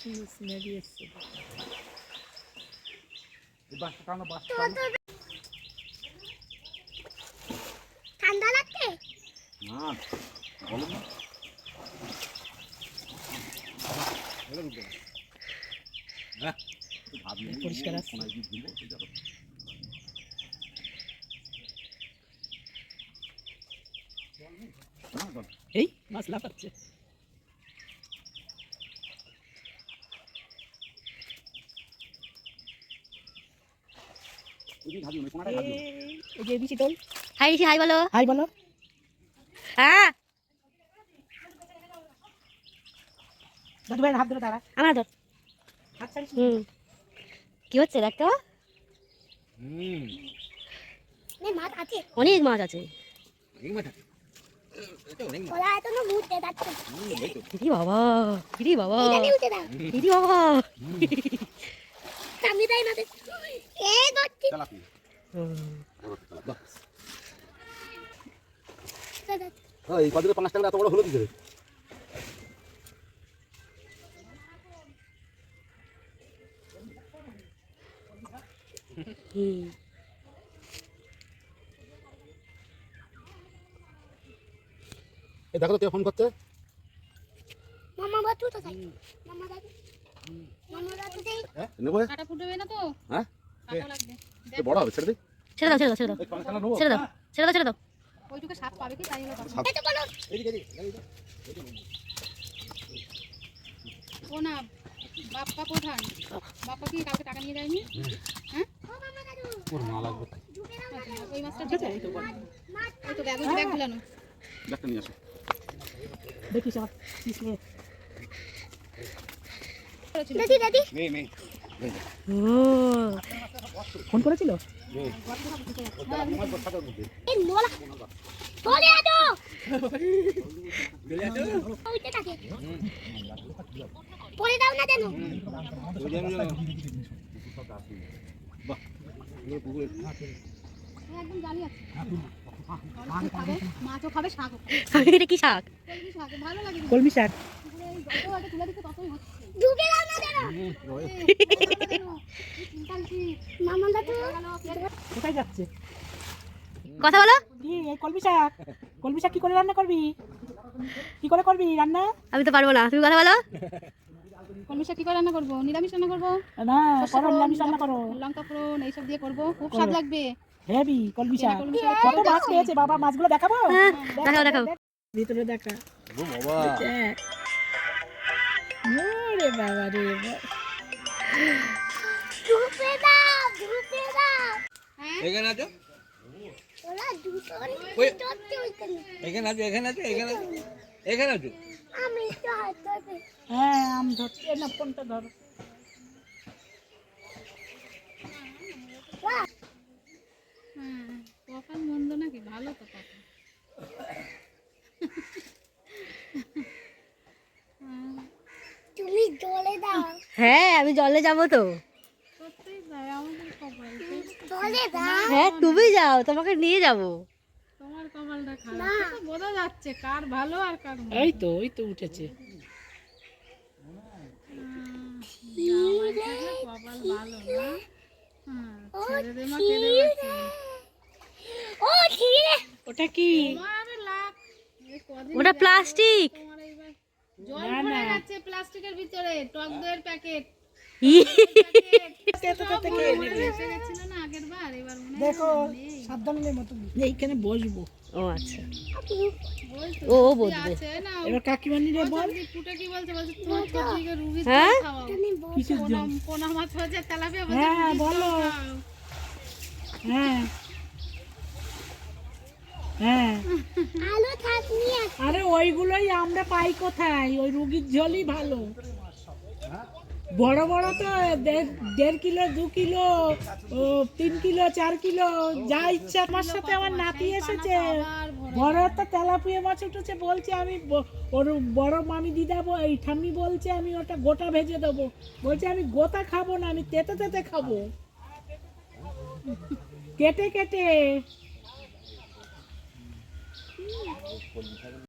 সুন্দর সিনারি এসছে। ঠান্ডা লাগছে না বলো না পরিষ্কার আছে। এই মাছ লাফাচ্ছে ওই দিকে ভাবি না, কোনাটায় ভাবি না। এই এই যে বিচি তোল হাই ঋষি হাই বলো। হাই বলো। হ্যাঁ। হাত ধরে দাঁড়া আমার ধর। হুম। কি হচ্ছে দেখতো অনেক মাছ আছে। বাবা বাবা। বাবা। এই কদিনে পাঁচ টাকা এত বড় হলো কি করে এই দেখো তো ফোন মামা বাতু তো মামা দাদু মামা দাদু হ্যাঁ? নেব কাটা ফুটবে না তো? হ্যাঁ? এ বড় হবে ছেড়ে দিই ছেড়ে দাও ছেড়ে দাও ছেড়ে দাও। এই ছেড়ে দাও ছেড়ে দাও ছেড়ে দাও। ওইটুকু সাপ পাবে কি? তাই হলো সাপ- এটা বলো। এদিকে এদিকে এদিকে। ও না বাপ্পা প্রধান বাপ্পা কি কাউকে টাকা নিয়ে দেয়নি হ্যাঁ? ওর মা লাগবে আচ্ছা, ওই মাছটা ঠিক আছে ওই তো ব্যাগ ব্যাগ ঝুলানো ব্যাগটা নিয়ে আসো। দেখিস আমার পিছনে দাদি দাদি মেয়ে মেয়ে। ও ফোন করেছিল পরে দাও না কি শাক কলমি শাক ঢুকে দাও না মামা দাদু কোথায় যাচ্ছে? কথা বলো। কি এই কলমি শাক? কলমি শাক কি করে রান্না করবি? কি করে করবি রান্না? আমি তো পারব না তুমি কথা বলো। কলমি শাক কি করে রান্না করব? নিরামিষ রান্না করব? না করো নিরামিষ রান্না করো। লঙ্কা ফোড়ন এইসব দিয়ে করব। খুব স্বাদ লাগবে। হেবি কলমি শাক। কত মাছ পেয়েছে বাবা মাছগুলো দেখাবো? হ্যাঁ দেখাও দেখাও। ভিতরে দেখা। বাবা। ওরে বাবা রে হ্যাঁ এখানে আছো? এখানে আছো এখানে আছো এখানে আছো? এখানে আছো? আমি একটু হাত হ্যাঁ আম ধরছে। না ফোনটা ধরো। হ্যাঁ কপাল মন্দ নাকি? ভালো তো কপাল তুমি জলে দাও হ্যাঁ আমি জলে যাব তো। হ্যাঁ তুমি যাও তোমাকে নিয়ে যাব। তোমার কপালটা খারাপ। বোঝা যাচ্ছে কার ভালো আর কার এই তো ওই তো উঠেছে। কপাল ভালো না হ্যাঁ ছেড়ে দে মা কেঁদে বাঁচি ও ছিঁড়ে ওটা কি প্লাস্টিক। জল ভরে যাচ্ছে প্লাস্টিকের ভিতরে টক দইয়ের প্যাকেট। মনে হয় এইখানে বসবো। ও আচ্ছা। ও বলবে। এবার ফুটে কি বলছে? বলছে তোমার রুগী হ্যাঁ? মাছ হচ্ছে তেলাপিয়া হ্যাঁ, বলো। হ্যাঁ। হ্যাঁ। আরে ওইগুলোই আমরা পাই কোথায়? ওই রুগীর ঝোলই ভালো। বড় বড় তো দেড়- কিলো দু কিলো ও তিন কিলো চার কিলো যা ইচ্ছা। আমার সাথে আমার নাতি এসেছে। বড় একটা তেলাপিয়া মাছ উঠেছে বলছে আমি ওর বড় মামি দিদা এই ঠাম্মি বলছে আমি ওটা গোটা ভেজে দেবো। বলছে আমি গোটা খাব না আমি তেতে তেতে খাব। কেটে কেটে। 我滚开他